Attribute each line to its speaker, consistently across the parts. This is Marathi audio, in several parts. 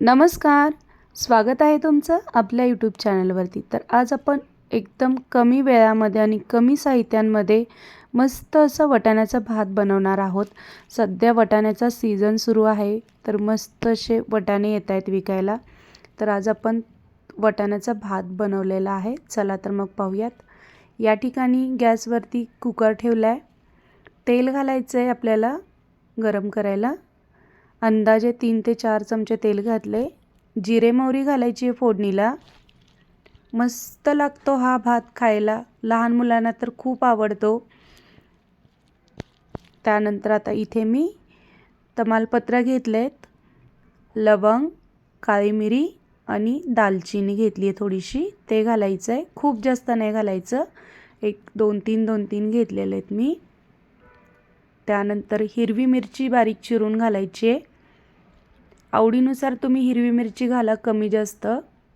Speaker 1: नमस्कार. स्वागत आहे तुमचं आपल्या यूट्यूब चॅनलवरती तर आज आपण एकदम कमी वेळामध्ये आणि कमी साहित्यांमध्ये मस्त असं वटाण्याचा भात बनवणार आहोत. सध्या वटाण्याचा सीझन सुरू आहे. तर मस्त असे वटाणे येत आहेत विकायला. तर आज आपण वटाण्याचा भात बनवलेला आहे. चला तर मग पाहूयात. या ठिकाणी गॅसवरती कुकर ठेवला आहे तेल घालायचं आहे आपल्याला गरम करायला. अंदाजे तीन ते चार चमचे तेल घातले. जिरे मोहरी घालायची आहे फोडणीला. मस्त लागतो हा भात खायला. लहान मुलांना तर खूप आवडतो. त्यानंतर आता इथे मी तमालपत्र घेतलेत. लवंग काळी मिरी आणि दालचिनी घेतली आहे थोडीशी. ते घालायचं आहे. खूप जास्त नाही घालायचं. एक दोन तीन दोन तीन घेतलेले आहेत मी. त्यानंतर हिरवी मिरची बारीक चिरून घालायची आहे. आवडीनुसार तुम्ही हिरवी मिरची घाला कमी जास्त.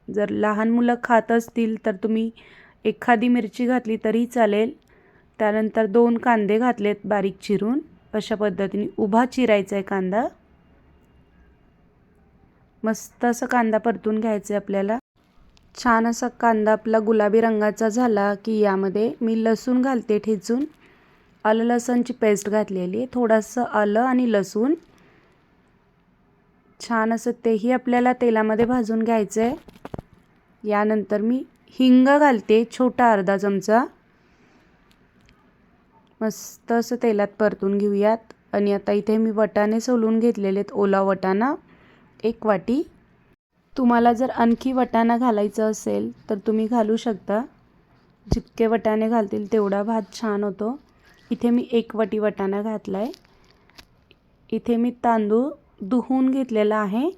Speaker 1: जर लहान मुलं खात असतील तर तुम्ही एखादी मिरची घातली तरी चालेल. त्यानंतर दोन कांदे घातलेत बारीक चिरून. अशा पद्धतीने उभा चिरायचा आहे कांदा. मस्त असं कांदा परतून घ्यायचा आहे आपल्याला. छान असा कांदा आपला गुलाबी रंगाचा झाला की यामध्ये मी लसूण घालते ठेचून. आलं लसणची पेस्ट घातलेली आहे. थोडंसं आलं आणि लसूण. छान असं तेही आपल्याला तेलामध्ये भाजून घ्यायचं आहे यानंतर मी हिंग घालते छोटा अर्धा चमचा. मस्त असं तेलात परतून घेऊयात. आणि आता इथे मी वटाणे सोलून घेतलेले आहेत. ओला वटाणा एक वाटी. तुम्हाला जर आणखी वटाणा घालायचं असेल तर तुम्ही घालू शकता. जितके वटाणे घालतील तेवढा भात छान होतो. इथे मी एक वाटी वटाणा घातला आहे इथे मी तांदूळ धुवून घेतलेला आहे.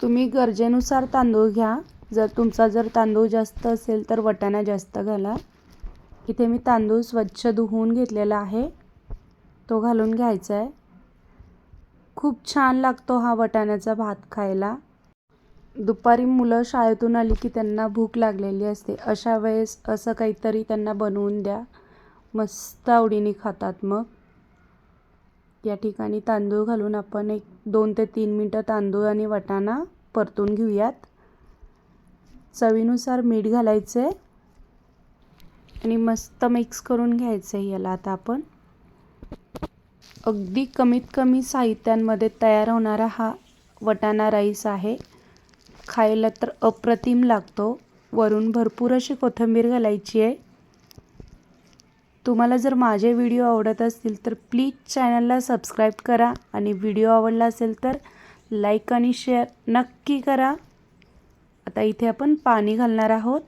Speaker 1: तुम्ही गरजेनुसार तांदूळ घ्या. जर तुमचा जर तांदूळ जास्त असेल तर वटाणा जास्त घाला. इथे मी तांदूळ स्वच्छ धुवून घेतलेला आहे. तो घालून घ्यायचा आहे खूप छान लागतो हा वटाण्याचा भात खायला. दुपारी मुलं शाळेतून आली की त्यांना भूक लागलेली असते. अशा वेळेस असं काहीतरी त्यांना बनवून द्या. मस्त आवडीने खातात मग. या ठिकाणी तांदूळ घालून आपण एक दोन ते तीन मिनटं तांदूळ आणि वटाणा परतून घेऊयात. चवीनुसार मीठ घालायचं आहे आणि मस्त मिक्स करून घ्यायचं आहे याला आता आपण. अगदी कमीत कमी साहित्यांमध्ये तयार होणारा हा वटाणा राईस आहे. खायला तर अप्रतिम लागतो. वरून भरपूर अशी कोथिंबीर घालायची आहे. तुम्हाला जर माझे व्हिडिओ आवडत असतील तर प्लीज चॅनलला सबस्क्राईब करा आणि व्हिडिओ आवडला असेल तर लाईक आणि शेअर नक्की करा. आता इथे आपण पाणी घालणार आहोत.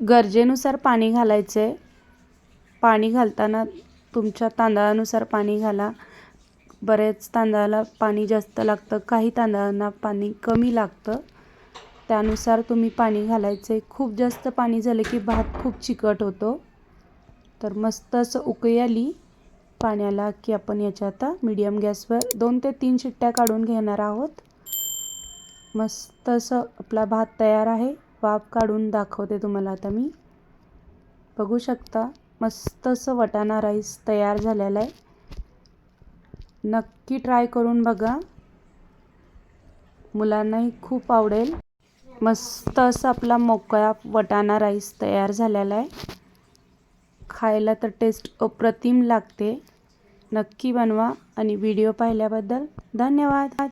Speaker 1: गरजेनुसार पाणी घालायचं आहे पाणी घालताना तुमच्या तांदळानुसार पाणी घाला. बरेच तांदळाला पाणी जास्त लागतं काही तांदळांना पाणी कमी लागतं. त्यानुसार तुम्ही पाणी घालायचं आहे खूप जास्त पाणी झालं की भात खूप चिकट होतो. तर मस्त असं उकळी आली पाण्याला की आपण याच्या आता मीडियम गॅसवर दोन ते तीन शिट्ट्या काढून घेणार आहोत. मस्त असं आपला भात तयार आहे. वाफ काढून दाखवते तुम्हाला आता मी. बघू शकता मस्त असं वटाणा राईस तयार झालेला आहे. नक्की ट्राय करून बघा. मुलांनाही खूप आवडेल. मस्त असं आपला मोकळा वटाणा राईस तयार झालेला आहे. खायला तर टेस्ट अप्रतिम लागते. नक्की बनवा आणि व्हिडिओ पाहिल्याबद्दल धन्यवाद.